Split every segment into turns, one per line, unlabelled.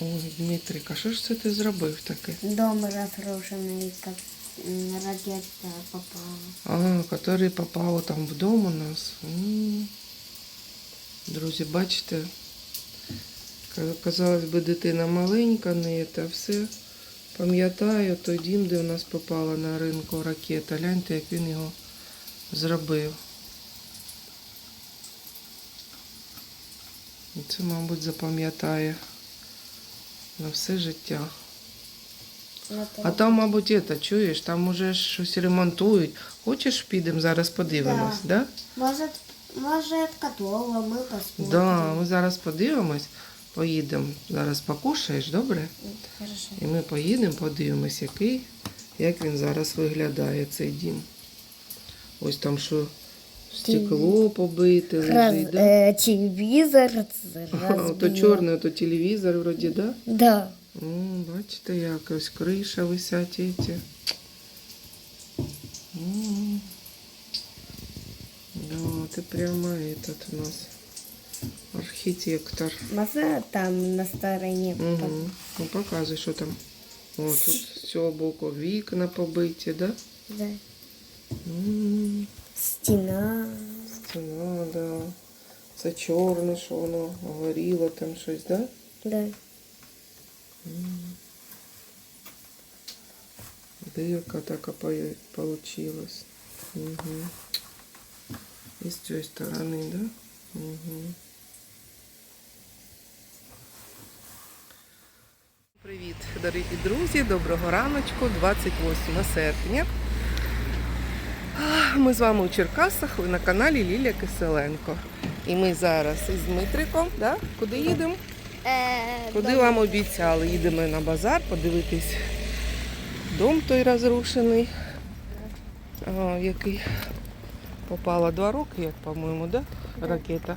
Ой, Дмитрик, а що ж це ти зробив таке?
Дом разрушенный, как ракета попала.
А, який попав там в дом у нас. М. Друзі, бачите, казалось би, дитина маленька, не це все. Пам'ятаю той дім, де у нас попала на ринку ракета. Гляньте, як він його зробив. І Це, мабуть, запам'ятає на все життя.
Это
А там, мабуть, это, чуєш, там уже щось ремонтують. Хочеш, підемо зараз подивимось, да?
Может, может, готово, мы посмотрим.
Да, ми зараз подивимось, поїдемо. Зараз покушаєш, добре?
М, Хорошо.
І ми поїдемо, подивимось, який, як він зараз виглядає, цей дім. Ось там що стекло побите лежить, да?
э, телевизор
Ага, то чорне, то телевізор вроді, да?
Да.
О, бачите, як ось криша висять. М. Да, ти прямо этот у нас архітектор.
Можно там на стороне?
Угу. Ну показуй, що там. О, тут з цього боку вікна побиті, да?
Да.
М,
Стена.
Стіна, Стіна, да. Це чорне, що воно горіло там щось, да?
Да.
Дырка така по- получилась. Угу. І з цієї сторони, да? Угу. Привіт, дорогі друзі! Доброго раночку, 28 серпня. Ми з вами у Черкасах, ви на каналі Лілія Киселенко. І ми зараз із Дмитриком, да? куди їдемо?
Э,
Куди вам обіцяли? Їдемо на базар подивитись дом той розрушений, в який попала два роки, як по-моєму, да? ракета.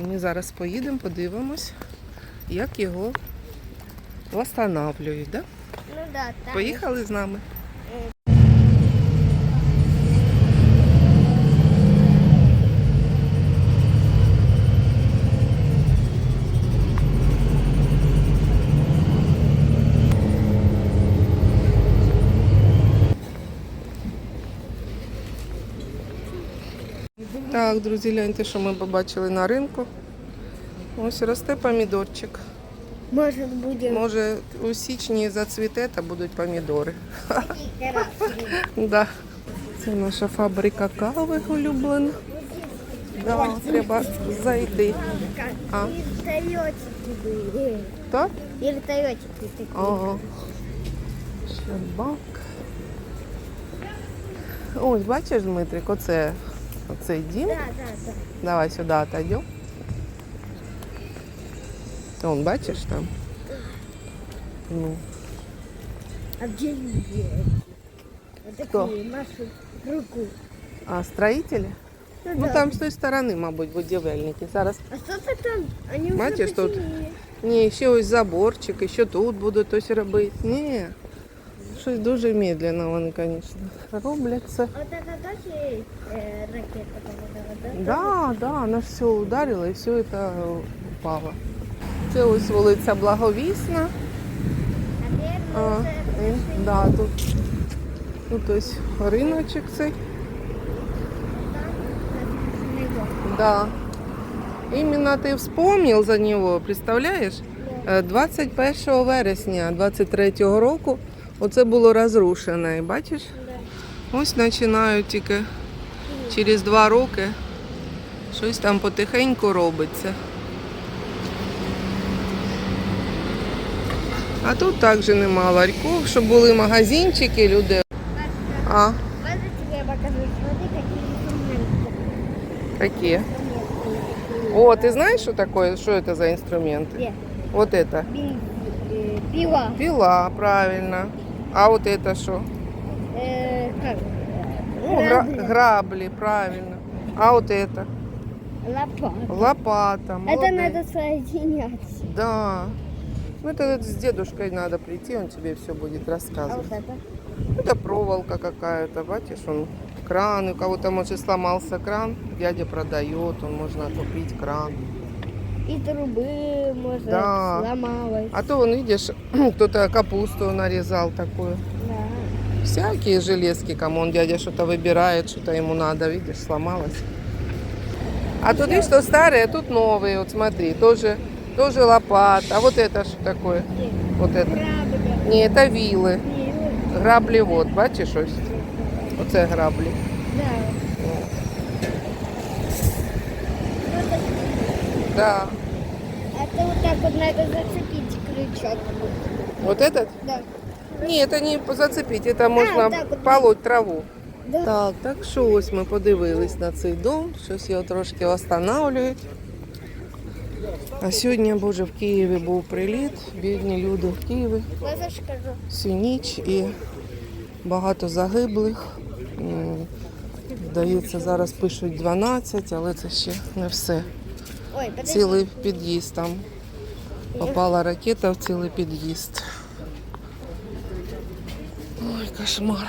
І ми зараз поїдемо, подивимось, як його восстанавлюють. Да?
Ну да.
Поїхали з нами. Так, друзі, гляньте, що ми побачили на ринку. Ось росте помідорчик.
Может, будем...
Може, у січні зацвіте та будуть помідори. Да. Це наша фабрика кави улюблена. Да, треба зайти. А,
Вертолетики
так?
Вертолетики такие.
Ага. Ось, бачиш, Дмитрик, оце, оцей дім.
Да, да, да.
Давай сюди отойдем. Вон, бачиш там? Ну,
А где люди? Вот
Кто?
такие машут руку.
а строїтелі?
Ну,
Ну
да.
там з тої сторони, мабуть, будівельники. Зараз
А что ты там? Они уже
Бачиш, тут
починили.
Ні, ще ось заборчик, і ще тут будуть ось робити. Ні. Щось дуже медленно вони, звісно, робляться.
А Вот это тоже э, ракета попадала, да?
Да, да, вона ж все ударила і все це впало. Це ось вулиця Благовісна. А,
Наверное,
і,
это
да, тут, тут ось риночок цей. Да. Іменно ти вспомнив за нього, представляєш? Е, 21 вересня 23-го року оце було розрушене. І бачиш? Ось починають тільки через два роки щось там потихеньку робиться. А тут також нема ларьків, щоб були магазинчики, люди. А,
Можно тебе показать? Смотри, какие инструменты.
які? О, ти знаєш, що таке? Що це за інструменти?
Где?
Вот это.
Бин- э, Пила.
Пила, правильно. А вот это что?
Э, как?
Ну, гра-
Грабли.
грабли, правильно. А вот это?
Лопата.
Лопата.
Это
молодец.
надо соединять.
Да. Ну, это с дедушкой надо прийти, он тебе все будет
А
рассказывать.
вот это?
Это проволока какая-то, бачишь, он кран, у кого-то, может, сломался кран, дядя продает, он можно отопить кран.
И трубы, может,
Да.
сломалась.
А то, вон, видишь, кто-то капусту нарезал такую.
Да.
Всякие железки, кому он дядя что-то выбирает, что-то ему надо, видишь, сломалось. А тут видишь, что старые, а тут новые, вот смотри, тоже, тоже лопат. А вот это что такое? Вот это.
Грабли.
Не, это вилы.
Не, вот,
Граблі бачиш ось? Оце граблі.
Да.
Да.
Это вот так вот надо зацепить крючок.
Вот этот?
Да.
Ні, це не зацепити, це можна
так от.
полоть траву.
Да.
Так, так що ось ми подивились на цей дом, щось його трошки встановлюють. А сьогодні, боже, в Києві був приліт, бідні люди в Києві. Всю ніч і багато загиблих. Здається, зараз пишуть 12, але це ще не все. Цілий під'їзд там. Попала ракета в цілий під'їзд. Ой, кошмар.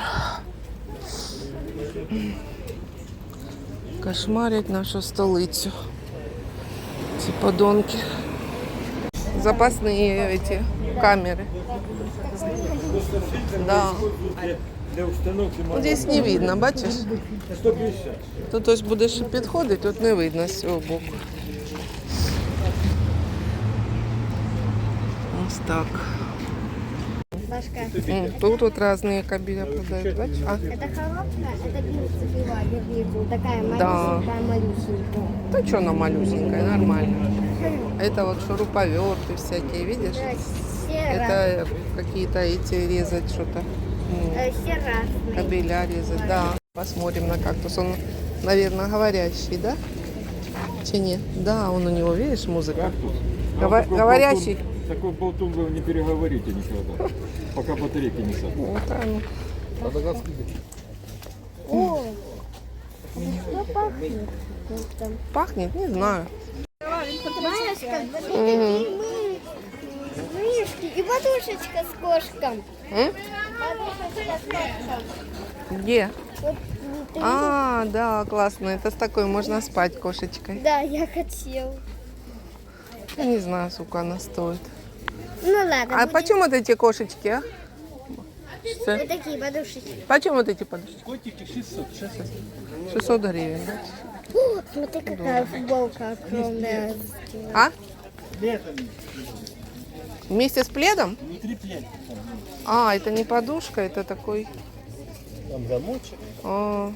Кошмарять нашу столицю. Ці подонки. Запасні эти камери. Да. Здесь не видно, бачиш? Тут ось будеш підходити, тут не видно з цього боку. Так. Тут вот разные кабеля продают? А,
это коробка, это. Такая
Да.
малюсенькая, малюсенькая.
да что она малюсенькая, нормально. Это вот шуруповерты всякие, видишь?
Разные.
Это какие-то эти резать что-то.
Э.
Кабеля резать, да. Посмотрим на кактус. Он, наверное, говорящий, да? Чи нет? Да, он у него, видишь, музыка. Говорящий.
Такой болтун вы не переговорите никогда, пока батарейки не садятся.
Вот оно.
О, что пахнет?
Пахнет, не знаю.
Машка, мы- мышки и подушечка с кошком.
М?
Подушечка с кошком.
Где? А, да, классно. Это с такой можно спать кошечкой.
Да, я хотел.
Не знаю, сколько она стоит.
Ну ладно,
А почем вот эти кошечки, а?
Вот такие подушечки.
Почем вот эти подушки?
Котики 600.
600 гривен, да?
О, смотри, какая футболка огромная.
А? Вместе с пледом?
Внутри плед.
А, это не подушка, это такой...
Там замочек.
А.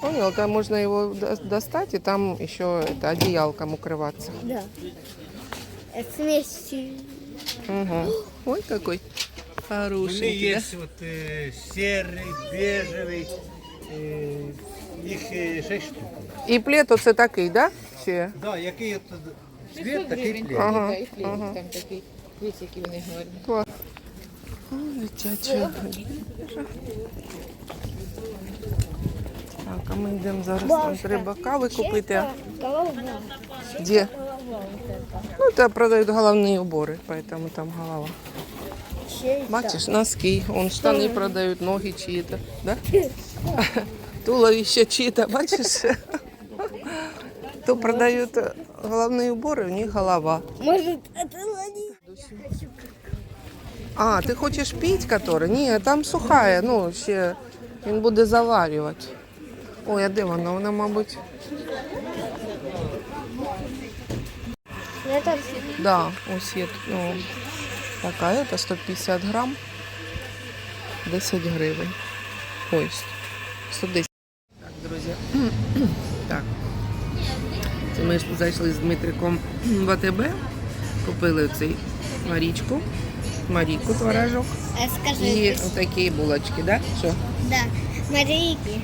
Понял, там можно его до- достать, и там еще это одеялком укрываться.
Да. Это смесь.
Угу. Ой, какой хороший.
є от, е, сірий, бежевий, е, їх е, шість штук.
І плед оце такий, да? Чи?
Да, який от цвіт, такий плід.
Ага,
і хліб
ага.
там такий, дивіться, які вони гарні.
Клас. О, Дитяча. Так, а ми йдемо зараз там треба кави купити. Де?
Голова вот это.
Ну, там продають головні убори, поэтому там голова.
Чей-то.
Бачиш, носки, он штани продають, ноги чиї-то, да? Туловище чиї-то, бачиш? То продають головні убори, у них голова.
Может, это лани?
А, ти хочеш піть, который? Ні, там сухая, ну, ще він буде заварювати. Ой, а де вона? Вона, мабуть,
Это
да, ось є, ну, така, это 150 грам, 10 гривень. Ой, 110. Так, друзі, так. Це ми ж зайшли з Дмитриком в АТБ, купили цей Марічку, Марійку творожок.
А скажи,
І
ты-
такі булочки, да? Що?
да, Марийки.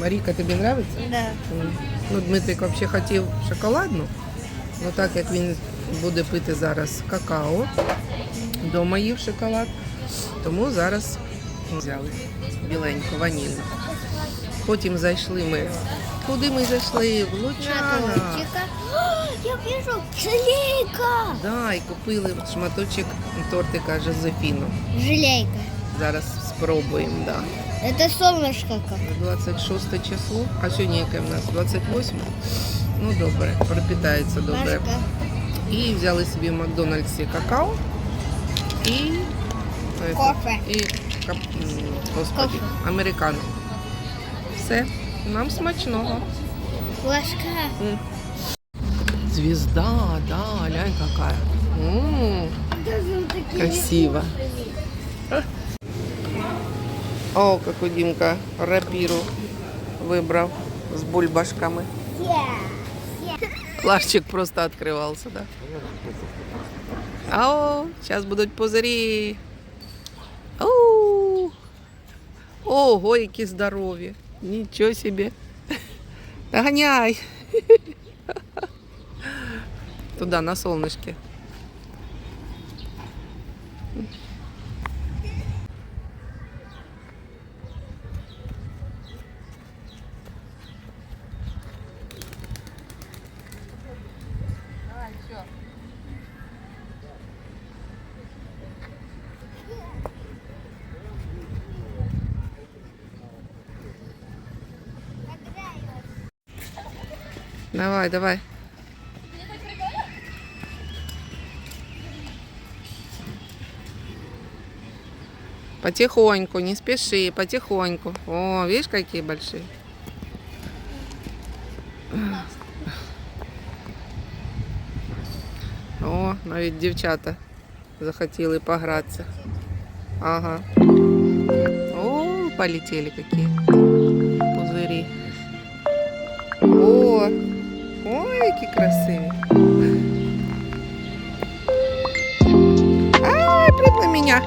Марійка, тобі подобається?
Да.
Ну, Дмитрик взагалі хотів шоколадну, але так як він буде пити зараз какао, вдома їв шоколад, тому зараз взяли біленьку, ванільну. Потім зайшли ми. Куди ми зайшли? В Лучана.
Я вижу, желейка.
Да, і купили шматочок тортика Жозефіну.
Желейка.
Зараз спробуємо, да.
Это солнышко как.
26 число, а сьогодні яке в нас? 28. Ну добре, пропитається добре. І взяли собі в Макдональдсі какао і, е,
Кофе.
і кап... м, господи, американо. Все, нам смачного.
Ложка.
Звезда, да, глянь какая. М, красиво. О, какой Димка рапиру выбрал с бульбашками. Кларчик просто открывался, да? Ау, сейчас будут пузырі. Ау. Ого, які здорові. Нічого собі. Доганяй. Туда, на солнышке. Давай, давай. Потихоньку, не спеши, потихоньку. О, видишь, какие большие. О, навіть дівчата захотіли погратися. Ага. О, полетели какие Які красиві. А, прыгай на меня.